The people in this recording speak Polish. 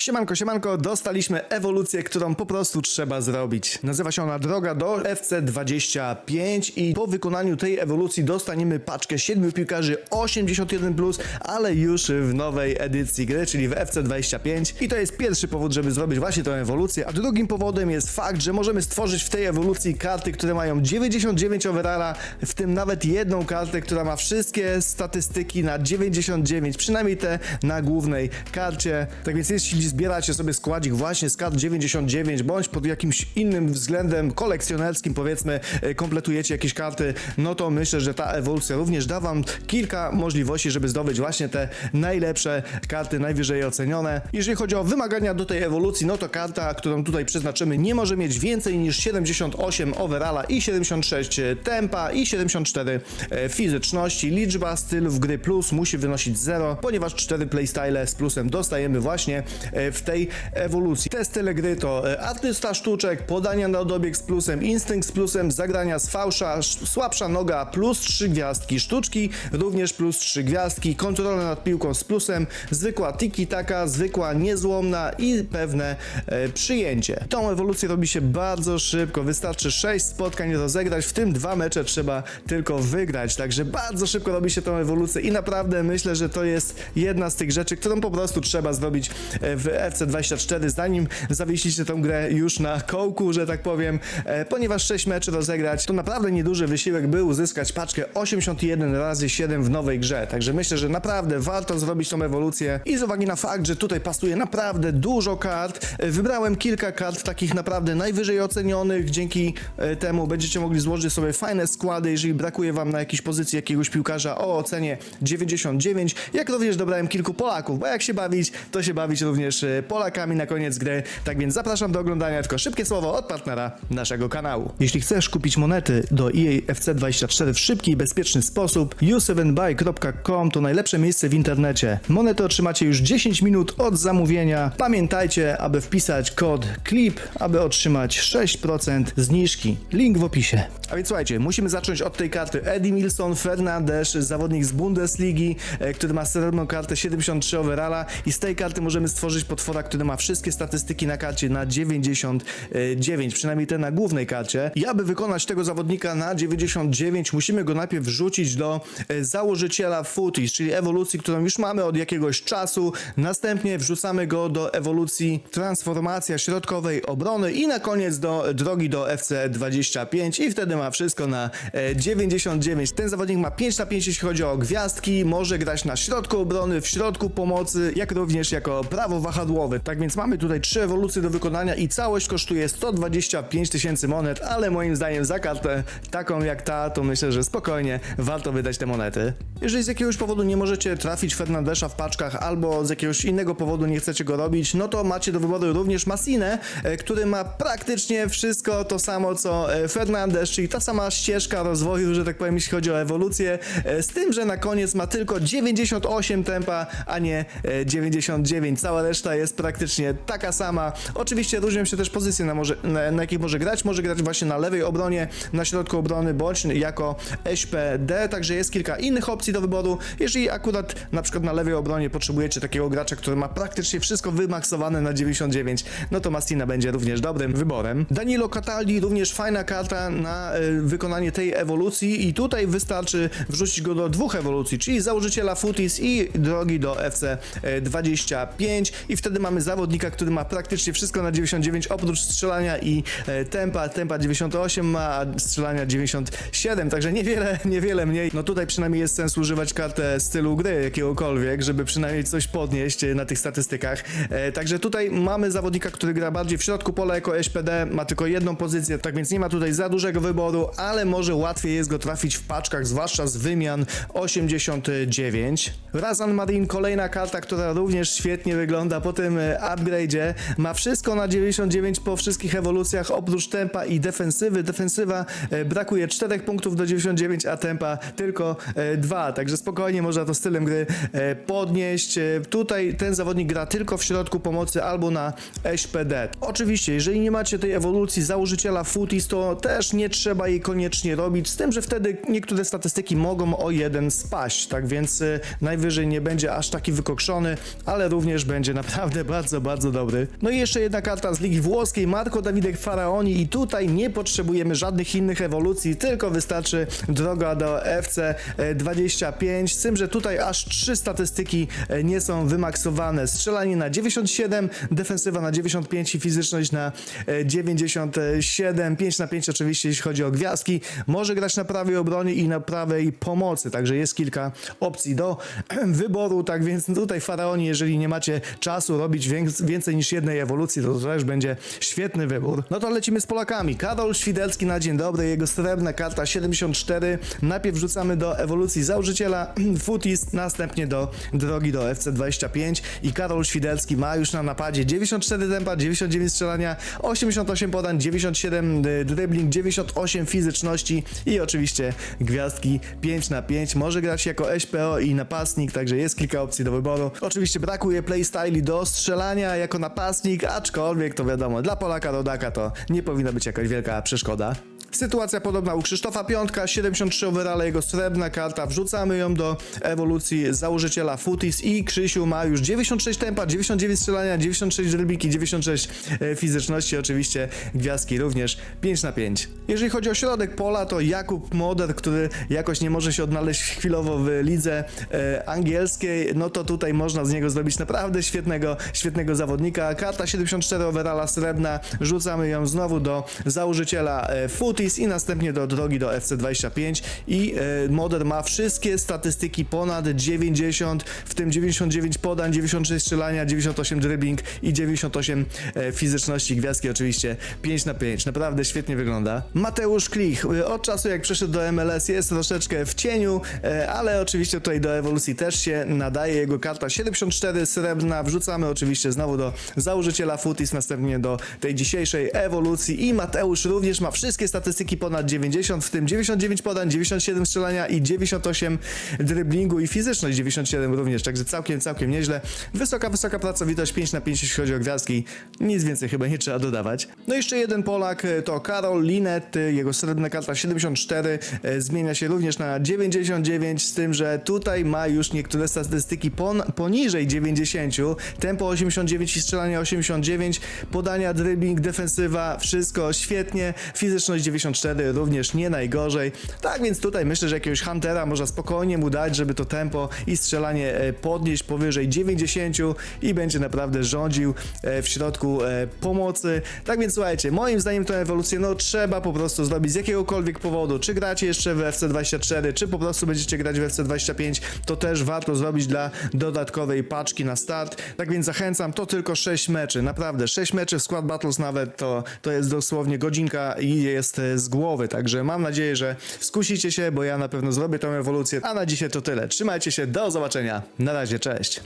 Siemanko, siemanko, dostaliśmy ewolucję, którą po prostu trzeba zrobić. Nazywa się ona Droga do FC25 i po wykonaniu tej ewolucji dostaniemy paczkę 7 piłkarzy 81+, ale już w nowej edycji gry, czyli w FC25 i to jest pierwszy powód, żeby zrobić właśnie tę ewolucję, a drugim powodem jest fakt, że możemy stworzyć w tej ewolucji karty, które mają 99 overalla, w tym nawet jedną kartę, która ma wszystkie statystyki na 99, przynajmniej te na głównej karcie. Tak więc jeśli zbieracie sobie składzik właśnie z kart 99, bądź pod jakimś innym względem kolekcjonerskim, powiedzmy, e, kompletujecie jakieś karty, no to myślę, że ta ewolucja również da wam kilka możliwości, żeby zdobyć właśnie te najlepsze karty, najwyżej ocenione. Jeżeli chodzi o wymagania do tej ewolucji, no to karta, którą tutaj przeznaczymy, nie może mieć więcej niż 78 overalla i 76 tempa i 74 e, fizyczności. Liczba stylów gry plus musi wynosić 0, ponieważ 4 playstyle z plusem dostajemy właśnie e, w tej ewolucji. Te style gry to e, artysta sztuczek, podania na dobieg z plusem, instynkt z plusem, zagrania z fałsza, sz- słabsza noga plus 3 gwiazdki, sztuczki również plus 3 gwiazdki, kontrola nad piłką z plusem, zwykła tiki-taka, zwykła niezłomna i pewne e, przyjęcie. Tą ewolucję robi się bardzo szybko, wystarczy 6 spotkań rozegrać, w tym dwa mecze trzeba tylko wygrać, także bardzo szybko robi się tą ewolucję i naprawdę myślę, że to jest jedna z tych rzeczy, którą po prostu trzeba zrobić e, w FC24, zanim zawiesicie tę grę już na kołku, że tak powiem, e, ponieważ 6 meczy rozegrać to naprawdę nieduży wysiłek, by uzyskać paczkę 81 razy 7 w nowej grze, także myślę, że naprawdę warto zrobić tą ewolucję. I z uwagi na fakt, że tutaj pasuje naprawdę dużo kart, e, wybrałem kilka kart takich naprawdę najwyżej ocenionych, dzięki e, temu będziecie mogli złożyć sobie fajne składy, jeżeli brakuje wam na jakiejś pozycji jakiegoś piłkarza o ocenie 99, jak również dobrałem kilku Polaków, bo jak się bawić, to się bawić również Polakami na koniec gry, tak więc zapraszam do oglądania, tylko szybkie słowo od partnera naszego kanału. Jeśli chcesz kupić monety do EA FC24 w szybki i bezpieczny sposób, u7buy.com to najlepsze miejsce w internecie. Monety otrzymacie już 10 minut od zamówienia. Pamiętajcie, aby wpisać kod CLIP, aby otrzymać 6% zniżki. Link w opisie. A więc słuchajcie, musimy zacząć od tej karty. Eddie Milson Fernandes, zawodnik z Bundesligi, e, który ma srebrną kartę 73 overalla i z tej karty możemy stworzyć potwora, który ma wszystkie statystyki na karcie na 99, przynajmniej te na głównej karcie. I aby wykonać tego zawodnika na 99, musimy go najpierw wrzucić do e, założyciela Footies, czyli ewolucji, którą już mamy od jakiegoś czasu. Następnie wrzucamy go do ewolucji transformacja środkowej obrony i na koniec do drogi do FC25 i wtedy ma wszystko na e, 99. Ten zawodnik ma 5 na 5 jeśli chodzi o gwiazdki, może grać na środku obrony, w środku pomocy, jak również jako prawo wahadłowy. Tak więc mamy tutaj trzy ewolucje do wykonania i całość kosztuje 125 tysięcy monet, ale moim zdaniem za kartę taką jak ta, to myślę, że spokojnie warto wydać te monety. Jeżeli z jakiegoś powodu nie możecie trafić Fernandesza w paczkach albo z jakiegoś innego powodu nie chcecie go robić, no to macie do wyboru również Massinę, e, który ma praktycznie wszystko to samo co e, Fernandes, czyli ta sama ścieżka rozwoju, że tak powiem, jeśli chodzi o ewolucję, e, z tym, że na koniec ma tylko 98 tempa, a nie e, 99. Cała reszta jest praktycznie taka sama. Oczywiście różnią się też pozycje, na, może, na, na jakich może grać. Może grać właśnie na lewej obronie, na środku obrony, bądź jako SPD, także jest kilka innych opcji do wyboru. Jeżeli akurat na przykład na lewej obronie potrzebujecie takiego gracza, który ma praktycznie wszystko wymaksowane na 99, no to Massina będzie również dobrym wyborem. Danilo Cataldi również fajna karta na e, wykonanie tej ewolucji i tutaj wystarczy wrzucić go do dwóch ewolucji, czyli założyciela Footies i drogi do FC25 i wtedy mamy zawodnika, który ma praktycznie wszystko na 99 oprócz strzelania i e, tempa. Tempa 98 ma, a strzelania 97, także niewiele, niewiele mniej. No tutaj przynajmniej jest sens używać kartę stylu gry jakiegokolwiek, żeby przynajmniej coś podnieść e, na tych statystykach. E, także tutaj mamy zawodnika, który gra bardziej w środku pola jako SPD, ma tylko jedną pozycję, tak więc nie ma tutaj za dużego wyboru, ale może łatwiej jest go trafić w paczkach, zwłaszcza z wymian 89. Razan Marin, kolejna karta, która również świetnie wygląda po tym e, upgrade'zie. Ma wszystko na 99 po wszystkich ewolucjach, oprócz tempa i defensywy. Defensywa e, brakuje 4 punktów do 99, a tempa tylko 2, także spokojnie można to stylem gry e, podnieść. E, Tutaj ten zawodnik gra tylko w środku pomocy albo na SPD. Oczywiście, jeżeli nie macie tej ewolucji założyciela Footies, to też nie trzeba jej koniecznie robić, z tym, że wtedy niektóre statystyki mogą o jeden spaść, tak więc e, najwyżej nie będzie aż taki wykokszony, ale również będzie na naprawdę bardzo, bardzo dobry. No i jeszcze jedna karta z Ligi Włoskiej, Marco Dawidek Faraoni i tutaj nie potrzebujemy żadnych innych ewolucji, tylko wystarczy droga do FC25, z tym, że tutaj aż trzy statystyki e, nie są wymaksowane. Strzelanie na 97, defensywa na 95 i fizyczność na e, 97, 5 na 5 oczywiście jeśli chodzi o gwiazdki. Może grać na prawej obronie i na prawej pomocy, także jest kilka opcji do wyboru, tak więc tutaj Faraoni, jeżeli nie macie czasu robić wię- więcej niż jednej ewolucji, to, też będzie świetny wybór. No to lecimy z Polakami. Karol Świdelski na dzień dobry, jego srebrna karta 74. Najpierw wrzucamy do ewolucji założyciela Futis, następnie do drogi do FC25 i Karol Świdelski ma już na napadzie 94 tempa, 99 strzelania, 88 podań, 97 y, dribbling, 98 fizyczności i oczywiście gwiazdki 5 na 5. Może grać jako SPO i napastnik, także jest kilka opcji do wyboru. Oczywiście brakuje playstyli do strzelania jako napastnik, aczkolwiek to wiadomo, dla Polaka rodaka to nie powinna być jakaś wielka przeszkoda. Sytuacja podobna u Krzysztofa Piątka, 73 overalla, jego srebrna karta, wrzucamy ją do ewolucji założyciela Futis i Krzysiu ma już 96 tempa, 99 strzelania, 96 drybiki, 96 e, fizyczności, oczywiście gwiazdki również 5 na 5. Jeżeli chodzi o środek pola, to Jakub Moder, który jakoś nie może się odnaleźć chwilowo w lidze e, angielskiej, no to tutaj można z niego zrobić naprawdę świetnego, świetnego zawodnika. Karta 74 overalla srebrna, rzucamy ją znowu do założyciela e, I następnie do drogi do FC25 i e, Moder ma wszystkie statystyki ponad 90, w tym 99 podań, 96 strzelania, 98 dribbling i 98 e, fizyczności gwiazdki oczywiście 5 na 5. Naprawdę świetnie wygląda. Mateusz Klich e, od czasu jak przeszedł do MLS jest troszeczkę w cieniu, ale oczywiście tutaj do ewolucji też się nadaje. Jego karta 74 srebrna, wrzucamy oczywiście znowu do założyciela Futis, następnie do tej dzisiejszej ewolucji i Mateusz również ma wszystkie statystyki ponad 90, w tym 99 podań, 97 strzelania i 98 driblingu i fizyczność 97 również, także całkiem, całkiem nieźle. Wysoka, wysoka pracowitość 5 na 5 jeśli chodzi o gwiazdki, nic więcej chyba nie trzeba dodawać. No i jeszcze jeden Polak e, to Karol Linet, e, jego srebrna karta 74 e, zmienia się również na 99, z tym, że tutaj ma już niektóre statystyki pon, poniżej 90, tempo 89 i strzelanie 89, podania, dribbling, defensywa, wszystko świetnie, fizyczność 94 również nie najgorzej, tak więc tutaj myślę, że jakiegoś Huntera można spokojnie mu dać, żeby to tempo i strzelanie e, podnieść powyżej 90 i będzie naprawdę rządził e, w środku e, pomocy. Tak więc słuchajcie, moim zdaniem tę ewolucję no trzeba po prostu zrobić z jakiegokolwiek powodu, czy gracie jeszcze w FC24, czy po prostu będziecie grać w FC25, to też warto zrobić dla dodatkowej paczki na start. Tak więc zachęcam, to tylko 6 meczy, naprawdę 6 meczy w Squad Battles nawet to, to jest dosłownie godzinka i jest z głowy, także mam nadzieję, że skusicie się, bo ja na pewno zrobię tę ewolucję, a na dzisiaj to tyle. Trzymajcie się, do zobaczenia, na razie, cześć.